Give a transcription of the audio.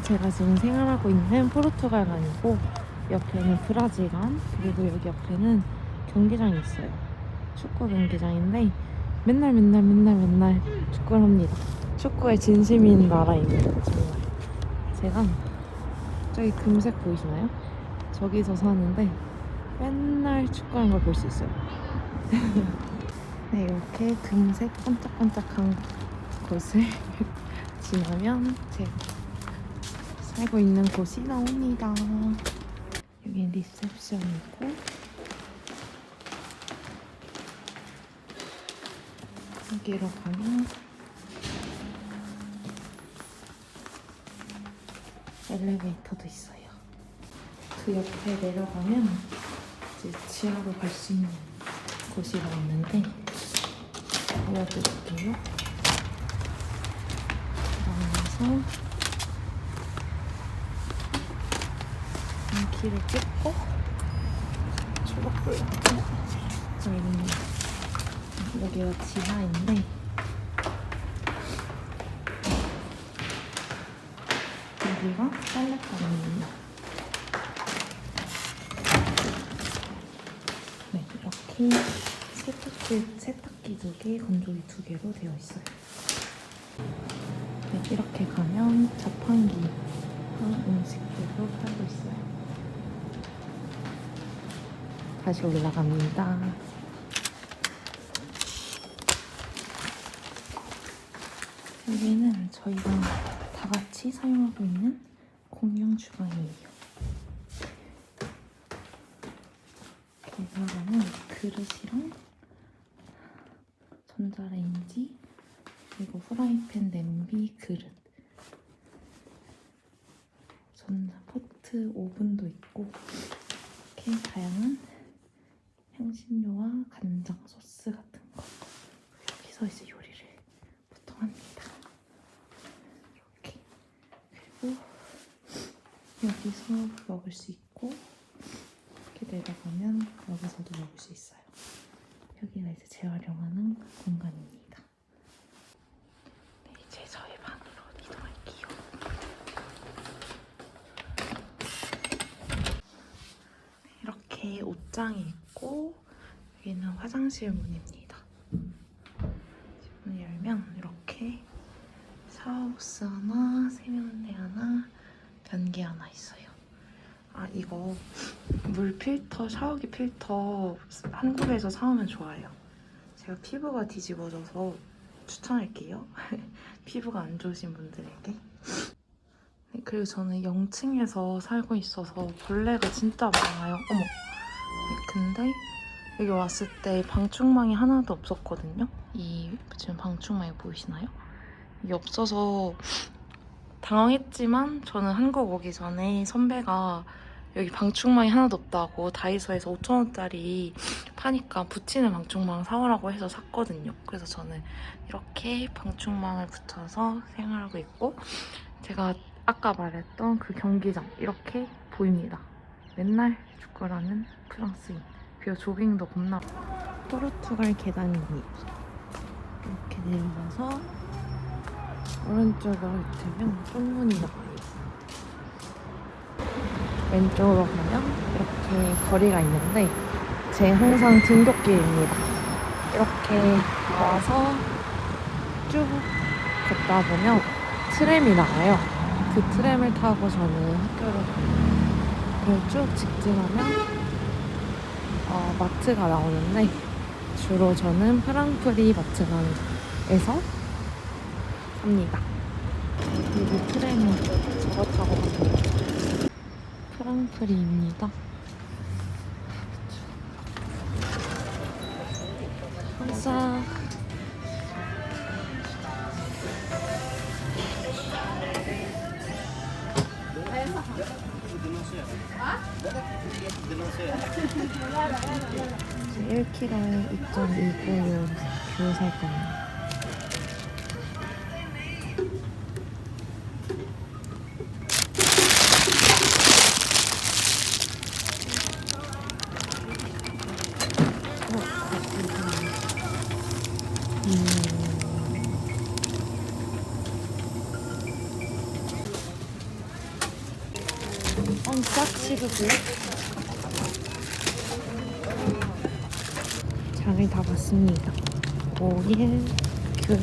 제가 지금 생활하고 있는 포르투갈간이고 옆에는 브라질간 그리고 여기 옆에는 경기장이 있어요. 축구 경기장인데 맨날 맨날 맨날 맨날 축구를 합니다. 축구에 진심인 나라입니다. 정말. 제가 저기 금색 보이시나요? 저기서 사는데 맨날 축구하는 걸 볼 수 있어요. 네, 이렇게 금색 반짝반짝한 곳을 지나면 제가 살고 있는 곳이 나옵니다. 여기 리셉션이고 여기로 가면 엘리베이터도 있어요. 그 옆에 내려가면 이제 지하로 갈 수 있는 곳이 있는데 보여드릴게요. 들어가서 이 길을 찍고 저희는 여기가 지하인데 여기가 빨랫감입니다. 네, 이렇게 세탁기, 세탁기 두 개, 건조기 두 개로 되어 있어요. 네, 이렇게 가면 자판기 음식들도 팔고 있어요. 다시 올라갑니다. 여기는 저희가 다 같이 사용하고 있는 공용 주방이에요. 계산하면 그릇이랑 전자레인지 그리고 프라이팬, 냄비, 그릇 전자 포트, 오븐도 있고 이렇게 다양한 향신료와 간장, 소스 같은 거 여기서 이제 요리를 보통 합니다. 이렇게 그리고 여기서 먹을 수 있고 이렇게 내려가면 여기서도 먹을 수 있어요. 여기가 이제 재활용하는 공간입니다. 네, 이제 저희 방으로 이동할게요. 이렇게 옷장이 있고 여기는 화장실 문입니다. 문을 열면 이렇게 샤워부스 하나, 세면대 하나, 변기 하나 있어요. 아 이거 물 필터, 샤워기 필터 한국에서 사오면 좋아요. 제가 피부가 뒤집어져서 추천할게요. 피부가 안 좋으신 분들에게. 네, 그리고 저는 0층에서 살고 있어서 벌레가 진짜 많아요. 어머. 네, 근데 여기 왔을 때 방충망이 하나도 없었거든요. 이 지금 방충망이 보이시나요? 이게 없어서 당황했지만 저는 한국 오기 전에 선배가 여기 방충망이 하나도 없다고 다이소에서 5천원짜리 파니까 붙이는 방충망 사오라고 해서 샀거든요. 그래서 저는 이렇게 방충망을 붙여서 생활하고 있고 제가 아까 말했던 그 경기장 이렇게 보입니다. 맨날 축구라는 프랑스인. 그리고 조깅도 겁나. 포르투갈 계단입니다. 이렇게 내려가서 오른쪽으로 들면 똥문이 나와요. 왼쪽으로 가면 이렇게 거리가 있는데 제 항상 등굣길입니다. 이렇게 와서 쭉 걷다 보면 트램이 나와요. 그 트램을 타고 저는 학교를 가요. 그리고 쭉 직진하면 어, 마트가 나오는데 주로 저는 프랑프리 마트관에서 삽니다. 여기 트램은 저거 타고 갑니다. 프랑프리입니다. 감사. 이제 1kg에 2.2불 귤살 겁니다. 음. 싹 치르고 장을 다 봤습니다. 5일, 귤,